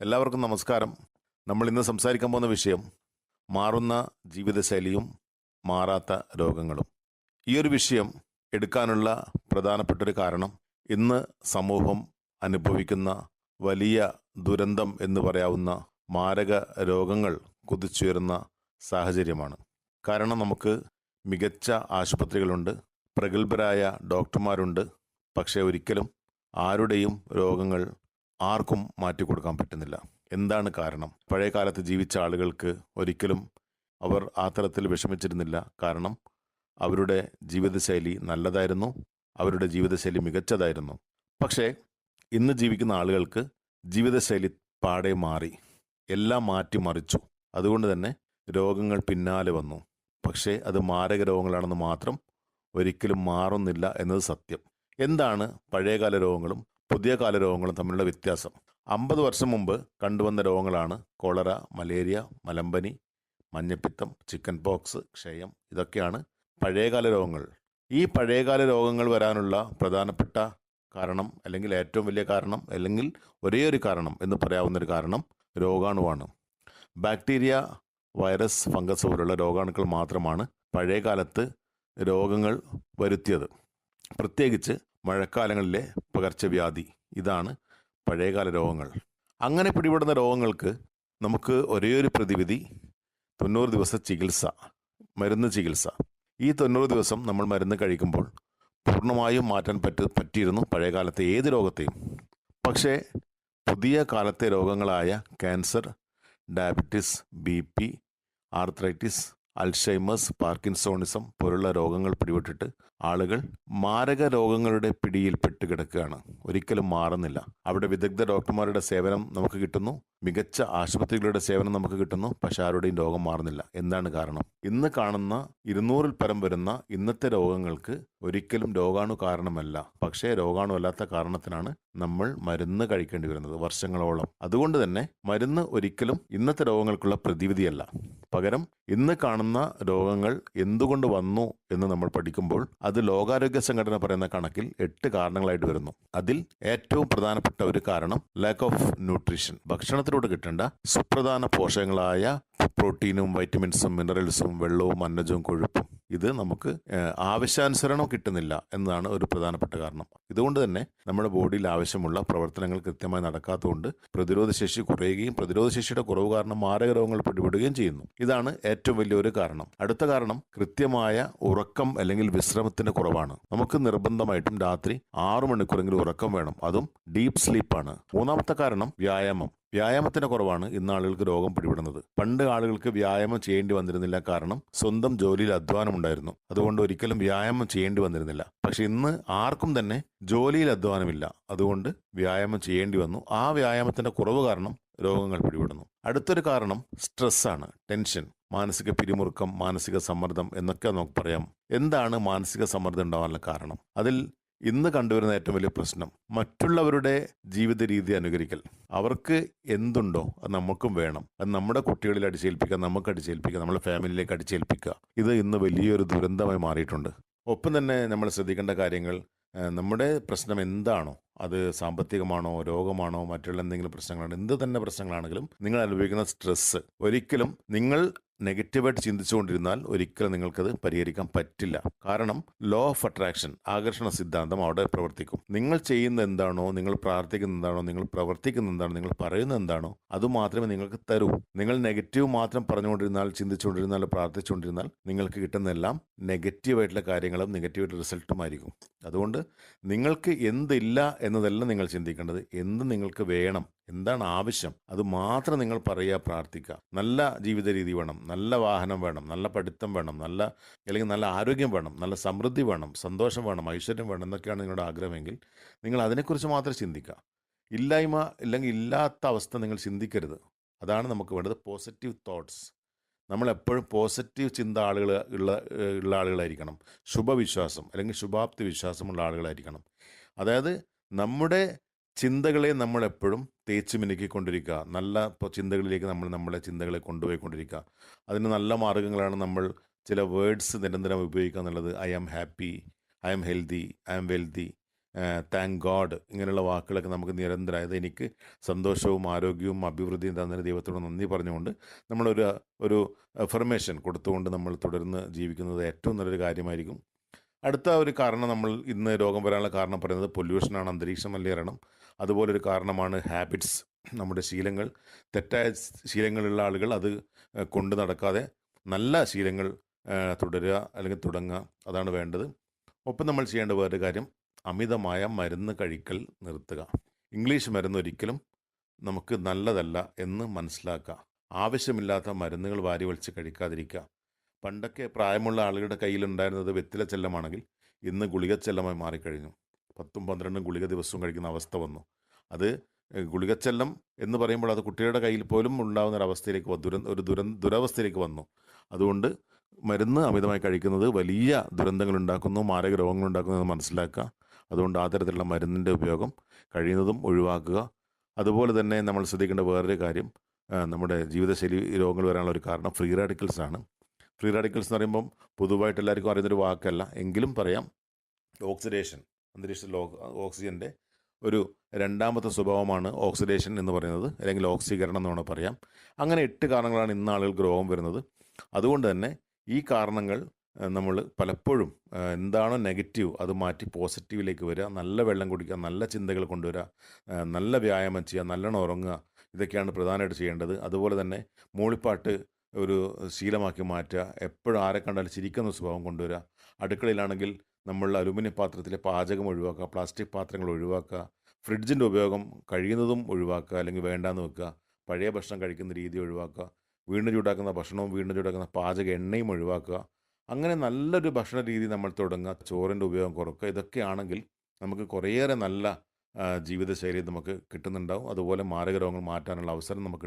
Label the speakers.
Speaker 1: എല്ലാവർക്കും നമസ്കാരം. നമ്മൾ ഇന്ന് സംസാരിക്കാൻ പോകുന്ന വിഷയം മാറുന്ന ജീവിതശൈലിയും മാറാത്ത രോഗങ്ങളും. ഈ ഒരു വിഷയം എടുക്കാനുള്ള പ്രധാനപ്പെട്ടൊരു കാരണം ഇന്ന് സമൂഹം അനുഭവിക്കുന്ന വലിയ ദുരന്തം എന്ന് പറയാവുന്ന മാരക രോഗങ്ങൾ കുതിച്ചുയരുന്ന സാഹചര്യമാണ്. കാരണം നമുക്ക് മികച്ച ആശുപത്രികളുണ്ട് പ്രഗത്ഭരായ ഡോക്ടർമാരുണ്ട്. പക്ഷേ ഒരിക്കലും ആരുടെയും രോഗങ്ങൾ ആർക്കും മാറ്റി കൊടുക്കാൻ പറ്റുന്നില്ല. എന്താണ് കാരണം? പഴയ കാലത്ത് ജീവിച്ച ആളുകൾക്ക് ഒരിക്കലും അവർ ആ തരത്തിൽ വിഷമിച്ചിരുന്നില്ല. കാരണം അവരുടെ ജീവിതശൈലി നല്ലതായിരുന്നു. അവരുടെ ജീവിതശൈലി മികച്ചതായിരുന്നു. പക്ഷേ ഇന്ന് ജീവിക്കുന്ന ആളുകൾക്ക് ജീവിതശൈലി പാടെ മാറി. എല്ലാം മാറ്റിമറിച്ചു. അതുകൊണ്ട് തന്നെ രോഗങ്ങൾ പിന്നാലെ വന്നു. പക്ഷേ അത് മാരക രോഗങ്ങളാണെന്ന് മാത്രം ഒരിക്കലും മാറുന്നില്ല എന്നത് സത്യം. എന്താണ് പഴയകാല രോഗങ്ങളും പുതിയ കാല രോഗങ്ങളും തമ്മിലുള്ള വ്യത്യാസം. അമ്പത് വർഷം മുമ്പ് കണ്ടുവന്ന രോഗങ്ങളാണ് കോളറ മലേറിയ മലമ്പനി മഞ്ഞപ്പിത്തം ചിക്കൻ പോക്സ് ക്ഷയം ഇതൊക്കെയാണ് പഴയകാല രോഗങ്ങൾ. ഈ പഴയകാല രോഗങ്ങൾ വരാനുള്ള പ്രധാനപ്പെട്ട കാരണം അല്ലെങ്കിൽ ഏറ്റവും വലിയ കാരണം അല്ലെങ്കിൽ ഒരേ ഒരു കാരണം എന്ന് പറയാവുന്ന ഒരു കാരണം രോഗാണുവാണ്. ബാക്ടീരിയ വൈറസ് ഫംഗസ് പോലുള്ള രോഗാണുക്കൾ മാത്രമാണ് പഴയകാലത്ത് രോഗങ്ങൾ വരുത്തിയത്. പ്രത്യേകിച്ച് മഴക്കാലങ്ങളിലെ പകർച്ചവ്യാധി. ഇതാണ് പഴയകാല രോഗങ്ങൾ. അങ്ങനെ പിടിപെടുന്ന രോഗങ്ങൾക്ക് നമുക്ക് ഒരേ ഒരു പ്രതിവിധി തൊണ്ണൂറ് ദിവസ ചികിത്സ മരുന്ന് ചികിത്സ. ഈ തൊണ്ണൂറ് ദിവസം നമ്മൾ മരുന്ന് കഴിക്കുമ്പോൾ പൂർണമായും മാറ്റാൻ പറ്റ പറ്റിയിരുന്നു പഴയകാലത്തെ ഏത് രോഗത്തെയും. പക്ഷേ പുതിയ കാലത്തെ രോഗങ്ങളായ cancer diabetes B P arthritis Alzheimer's parkinsonism പോലുള്ള രോഗങ്ങൾ പിടിപെട്ടിട്ട് ആളുകൾ മാരക രോഗങ്ങളുടെ പിടിയിൽ പെട്ട് കിടക്കുകയാണ്. ഒരിക്കലും മാറുന്നില്ല. അവിടെ വിദഗ്ധ ഡോക്ടർമാരുടെ സേവനം നമുക്ക് കിട്ടുന്നു. മികച്ച ആശുപത്രികളുടെ സേവനം നമുക്ക് കിട്ടുന്നു പക്ഷെ ആരുടെയും രോഗം മാറുന്നില്ല. എന്താണ് കാരണം? ഇന്ന് കാണുന്ന ഇരുന്നൂറിൽ പരം വരുന്ന ഇന്നത്തെ രോഗങ്ങൾക്ക് ഒരിക്കലും രോഗാണു കാരണമല്ല. പക്ഷേ രോഗാണു അല്ലാത്ത കാരണത്തിനാണ് നമ്മൾ മരുന്ന് കഴിക്കേണ്ടി വരുന്നത് വർഷങ്ങളോളം. അതുകൊണ്ട് തന്നെ മരുന്ന് ഒരിക്കലും ഇന്നത്തെ രോഗങ്ങൾക്കുള്ള പ്രതിവിധിയല്ല. പകരം ഇന്ന് കാണുന്ന രോഗങ്ങൾ എന്തുകൊണ്ട് വന്നു എന്ന് നമ്മൾ പഠിക്കുമ്പോൾ അത് ലോകാരോഗ്യ സംഘടന പറയുന്ന കണക്കിൽ എട്ട് കാരണങ്ങളായിട്ട് വരുന്നു. അതിൽ ഏറ്റവും പ്രധാനപ്പെട്ട ഒരു കാരണം ലാക്ക് ഓഫ് ന്യൂട്രീഷൻ ഭക്ഷണത്തിലൂടെ കിട്ടേണ്ട സുപ്രധാന പോഷകങ്ങളായ പ്രോട്ടീനും വൈറ്റമിൻസും മിനറൽസും വെള്ളവും അന്നജവും കൊഴുപ്പും. ഇത് നമുക്ക് ആവശ്യാനുസരണം കിട്ടുന്നില്ല എന്നതാണ് ഒരു പ്രധാനപ്പെട്ട കാരണം. ഇതുകൊണ്ട് തന്നെ നമ്മുടെ ബോഡിയിൽ ആവശ്യമുള്ള പ്രവർത്തനങ്ങൾ കൃത്യമായി നടക്കാത്തതുകൊണ്ട് പ്രതിരോധശേഷി കുറയുകയും പ്രതിരോധശേഷിയുടെ കുറവ് കാരണം മാരക രോഗങ്ങൾ പിടിപെടുകയും ചെയ്യുന്നു. ഇതാണ് ഏറ്റവും വലിയൊരു കാരണം. അടുത്ത കാരണം കൃത്യമായ ഉറക്കം അല്ലെങ്കിൽ വിശ്രമത്തിന്റെ കുറവാണ്. നമുക്ക് നിർബന്ധമായിട്ടും രാത്രി ആറു മണിക്കൂറെങ്കിലും ഉറക്കം വേണം. അതും ഡീപ്പ് സ്ലീപ്പാണ്. മൂന്നാമത്തെ കാരണം വ്യായാമം. വ്യായാമത്തിന്റെ കുറവാണ്. ഇന്ന് ആളുകൾക്ക് രോഗം പിടിപെടുന്നത്. പണ്ട് ആളുകൾക്ക് വ്യായാമം ചെയ്യേണ്ടി വന്നിരുന്നില്ല കാരണം സ്വന്തം ജോലിയിൽ അധ്വാനം ഉണ്ടായിരുന്നു. അതുകൊണ്ട് ഒരിക്കലും വ്യായാമം ചെയ്യേണ്ടി വന്നിരുന്നില്ല. പക്ഷെ ഇന്ന് ആർക്കും തന്നെ ജോലിയിൽ അധ്വാനമില്ല. അതുകൊണ്ട് വ്യായാമം ചെയ്യേണ്ടി വന്നു. ആ വ്യായാമത്തിന്റെ കുറവ് കാരണം രോഗങ്ങൾ പിടിപെടുന്നു. അടുത്തൊരു കാരണം സ്ട്രെസ്സാണ് ടെൻഷൻ മാനസിക പിരിമുറുക്കം മാനസിക സമ്മർദ്ദം എന്നൊക്കെ നമുക്ക് പറയാം. എന്താണ് മാനസിക സമ്മർദ്ദം ഉണ്ടാവാനുള്ള കാരണം? അതിൽ ഇന്ന് കണ്ടുവരുന്ന ഏറ്റവും വലിയ പ്രശ്നം മറ്റുള്ളവരുടെ ജീവിത രീതി അനുകരിക്കൽ. അവർക്ക് എന്തുണ്ടോ അത് നമുക്കും വേണം. അത് നമ്മുടെ കുട്ടികളിൽ അടിച്ചേൽപ്പിക്കുക നമുക്ക് അടിച്ചേൽപ്പിക്കുക നമ്മുടെ ഫാമിലിയിലേക്ക് അടിച്ചേൽപ്പിക്കുക. ഇത് ഇന്ന് വലിയൊരു ദുരന്തമായി മാറിയിട്ടുണ്ട്. ഒപ്പം തന്നെ നമ്മൾ ശ്രദ്ധിക്കേണ്ട കാര്യങ്ങൾ നമ്മുടെ പ്രശ്നം എന്താണോ അത് സാമ്പത്തികമാണോ രോഗമാണോ മറ്റുള്ള എന്തെങ്കിലും പ്രശ്നങ്ങളാണോ എന്ത് തന്നെ പ്രശ്നങ്ങളാണെങ്കിലും നിങ്ങൾ അനുഭവിക്കുന്ന സ്ട്രെസ്സ് ഒരിക്കലും നിങ്ങൾ നെഗറ്റീവായിട്ട് ചിന്തിച്ചുകൊണ്ടിരുന്നാൽ ഒരിക്കലും നിങ്ങൾക്കത് പരിഹരിക്കാൻ പറ്റില്ല. കാരണം ലോ ഓഫ് അട്രാക്ഷൻ ആകർഷണ സിദ്ധാന്തം അവിടെ പ്രവർത്തിക്കും. നിങ്ങൾ ചെയ്യുന്ന എന്താണോ നിങ്ങൾ പ്രാർത്ഥിക്കുന്ന എന്താണോ നിങ്ങൾ പ്രവർത്തിക്കുന്ന എന്താണോ നിങ്ങൾ പറയുന്ന എന്താണോ അത് മാത്രമേ നിങ്ങൾക്ക് തരൂ. നിങ്ങൾ നെഗറ്റീവ് മാത്രം പറഞ്ഞുകൊണ്ടിരുന്നാൽ ചിന്തിച്ചുകൊണ്ടിരുന്നാൽ പ്രാർത്ഥിച്ചുകൊണ്ടിരുന്നാൽ നിങ്ങൾക്ക് കിട്ടുന്നതെല്ലാം നെഗറ്റീവായിട്ടുള്ള കാര്യങ്ങളും നെഗറ്റീവായിട്ടുള്ള റിസൾട്ടുമായിരിക്കും അതുകൊണ്ട് നിങ്ങൾക്ക് എന്തില്ല എന്നതല്ല നിങ്ങൾ ചിന്തിക്കേണ്ടത്. എന്ത് നിങ്ങൾക്ക് വേണം എന്താണ് ആവശ്യം? അത് മാത്രം നിങ്ങൾ പറയുക പ്രാർത്ഥിക്കുക. നല്ല ജീവിത രീതി വേണം നല്ല വാഹനം വേണം നല്ല പഠിത്തം വേണം നല്ല അല്ലെങ്കിൽ നല്ല ആരോഗ്യം വേണം നല്ല സമൃദ്ധി വേണം സന്തോഷം വേണം ഐശ്വര്യം വേണം എന്നൊക്കെയാണ് നിങ്ങളുടെ ആഗ്രഹമെങ്കിൽ നിങ്ങൾ അതിനെക്കുറിച്ച് മാത്രം ചിന്തിക്കുക. ഇല്ലായ്മ അല്ലെങ്കിൽ ഇല്ലാത്ത അവസ്ഥ നിങ്ങൾ ചിന്തിക്കരുത്. അതാണ് നമുക്ക് വേണ്ടത് പോസിറ്റീവ് തോട്ട്സ് നമ്മളെപ്പോഴും പോസിറ്റീവ് ചിന്ത ആളുകൾ ഉള്ള ഉള്ള ആളുകളായിരിക്കണം. ശുഭവിശ്വാസം അല്ലെങ്കിൽ ശുഭാപ്തി വിശ്വാസമുള്ള ആളുകളായിരിക്കണം. അതായത് നമ്മുടെ ചിന്തകളെ നമ്മൾ എപ്പോഴും തേച്ച് മിനുക്കിക്കൊണ്ടിരിക്കുക. നല്ല ഇപ്പോൾ ചിന്തകളിലേക്ക് നമ്മൾ നമ്മളെ ചിന്തകളെ കൊണ്ടുപോയിക്കൊണ്ടിരിക്കുക. അതിന് നല്ല മാർഗങ്ങളാണ് നമ്മൾ ചില വേർഡ്സ് നിരന്തരം ഉപയോഗിക്കുക എന്നുള്ളത്. I am happy I am healthy I am wealthy thank God ഇങ്ങനെയുള്ള വാക്കുകളൊക്കെ നമുക്ക് നിരന്തരം അതായത് എനിക്ക് സന്തോഷവും ആരോഗ്യവും അഭിവൃദ്ധിയും തന്നതിന് ദൈവത്തോട് നന്ദി പറഞ്ഞുകൊണ്ട് നമ്മളൊരു ഒരു എഫർമേഷൻ കൊടുത്തുകൊണ്ട് നമ്മൾ തുടർന്ന് ജീവിക്കുന്നത് ഏറ്റവും നല്ലൊരു കാര്യമായിരിക്കും. അടുത്ത ഒരു കാരണം നമ്മൾ ഇന്ന് രോഗം വരാനുള്ള കാരണം പറയുന്നത് പൊല്യൂഷനാണ് അന്തരീക്ഷ മലിനീകരണം. അതുപോലെ ഒരു കാരണമാണ് ഹാബിറ്റ്സ്. നമ്മുടെ ശീലങ്ങൾ തെറ്റായ ശീലങ്ങളുള്ള ആളുകൾ അത് കൊണ്ടു നടക്കാതെ നല്ല ശീലങ്ങൾ തുടരുക അല്ലെങ്കിൽ തുടങ്ങുക അതാണ് വേണ്ടത്. ഒപ്പം നമ്മൾ ചെയ്യേണ്ട വേറൊരു കാര്യം അമിതമായ മരുന്ന് കഴിക്കൽ നിർത്തുക. ഇംഗ്ലീഷ് മരുന്ന് ഒരിക്കലും നമുക്ക് നല്ലതല്ല എന്ന് മനസ്സിലാക്കുക. ആവശ്യമില്ലാത്ത മരുന്നുകൾ വാരി വലിച്ച് കഴിക്കാതിരിക്കുക. പണ്ടൊക്കെ പ്രായമുള്ള ആളുകളുടെ കയ്യിലുണ്ടായിരുന്നത് വെറ്റില ചെല്ലമാണെങ്കിൽ ഇന്ന് ഗുളിക ചെല്ലമായി മാറിക്കഴിഞ്ഞു. പത്തും പന്ത്രണ്ടും ഗുളിക ദിവസവും കഴിക്കുന്ന അവസ്ഥ വന്നു. അത് ഗുളികച്ചെല്ലം എന്ന് പറയുമ്പോൾ അത് കുട്ടികളുടെ കയ്യിൽ പോലും ഉണ്ടാകുന്ന ഒരു അവസ്ഥയിലേക്ക് ദുര ഒരു ദുര ദുരവസ്ഥയിലേക്ക് വന്നു. അതുകൊണ്ട് മരുന്ന് അമിതമായി കഴിക്കുന്നത് വലിയ ദുരന്തങ്ങൾ ഉണ്ടാക്കുന്നു മാരക രോഗങ്ങൾ ഉണ്ടാക്കുന്നു എന്ന് മനസ്സിലാക്കുക. അതുകൊണ്ട് ആ തരത്തിലുള്ള മരുന്നിന്റെ ഉപയോഗം കഴിയുന്നതും ഒഴിവാക്കുക. അതുപോലെ തന്നെ നമ്മൾ ശ്രദ്ധിക്കേണ്ട വേറൊരു കാര്യം നമ്മുടെ ജീവിതശൈലി രോഗങ്ങൾ വരാനുള്ള ഒരു കാരണം ഫ്രീ റാഡിക്കൽസ് ആണ് ഫ്രീ റാഡിക്കൽസ് എന്ന് പറയുമ്പം പൊതുവായിട്ട് എല്ലാവർക്കും അറിയുന്നൊരു വാക്കല്ല. എങ്കിലും പറയാം ഓക്സിഡേഷൻ അന്തരീക്ഷ ഓക്സിജന്റെ ഒരു രണ്ടാമത്തെ സ്വഭാവമാണ് ഓക്സിഡേഷൻ എന്ന് പറയുന്നത് അല്ലെങ്കിൽ ഓക്സീകരണം എന്ന് വേണമെങ്കിൽ പറയാം. അങ്ങനെ എട്ട് കാരണങ്ങളാണ് ഇന്ന് ആളുകൾക്ക് രോഗം വരുന്നത്. അതുകൊണ്ട് തന്നെ ഈ കാരണങ്ങൾ നമ്മൾ പലപ്പോഴും എന്താണോ നെഗറ്റീവ് അത് മാറ്റി പോസിറ്റീവിലേക്ക് വരിക നല്ല വെള്ളം കുടിക്കുക നല്ല ചിന്തകൾ കൊണ്ടുവരിക നല്ല വ്യായാമം ചെയ്യുക നല്ലോണം ഉറങ്ങുക ഇതൊക്കെയാണ് പ്രധാനമായിട്ട് ചെയ്യേണ്ടത്. അതുപോലെ തന്നെ മൂളിപ്പാട്ട് ഒരു ശീലമാക്കി മാറ്റുക എപ്പോഴും ആരെ കണ്ടാലും ചിരിക്കുന്ന സ്വഭാവം കൊണ്ടുവരിക. അടുക്കളയിലാണെങ്കിൽ നമ്മൾ അലുമിനിയം പാത്രത്തിലെ പാചകം ഒഴിവാക്കുക പ്ലാസ്റ്റിക് പാത്രങ്ങൾ ഒഴിവാക്കുക ഫ്രിഡ്ജിന്റെ ഉപയോഗം കഴിയുന്നതും ഒഴിവാക്കുക അല്ലെങ്കിൽ വേണ്ടാന്ന് വെക്കുക പഴയ ഭക്ഷണം കഴിക്കുന്ന രീതി ഒഴിവാക്കുക വീണ്ടും ചൂടാക്കുന്ന ഭക്ഷണവും വീണ്ടും ചൂടാക്കുന്ന പാചക എണ്ണയും ഒഴിവാക്കുക. അങ്ങനെ നല്ലൊരു ഭക്ഷണ രീതി നമ്മൾ തുടങ്ങുക ചോറിന്റെ ഉപയോഗം കുറക്കുക ഇതൊക്കെയാണെങ്കിൽ നമുക്ക് കുറേയേറെ നല്ല ജീവിതശൈലി നമുക്ക് കിട്ടുന്നുണ്ടാവും. അതുപോലെ മാരക രോഗങ്ങൾ മാറ്റാനുള്ള അവസരം നമുക്ക്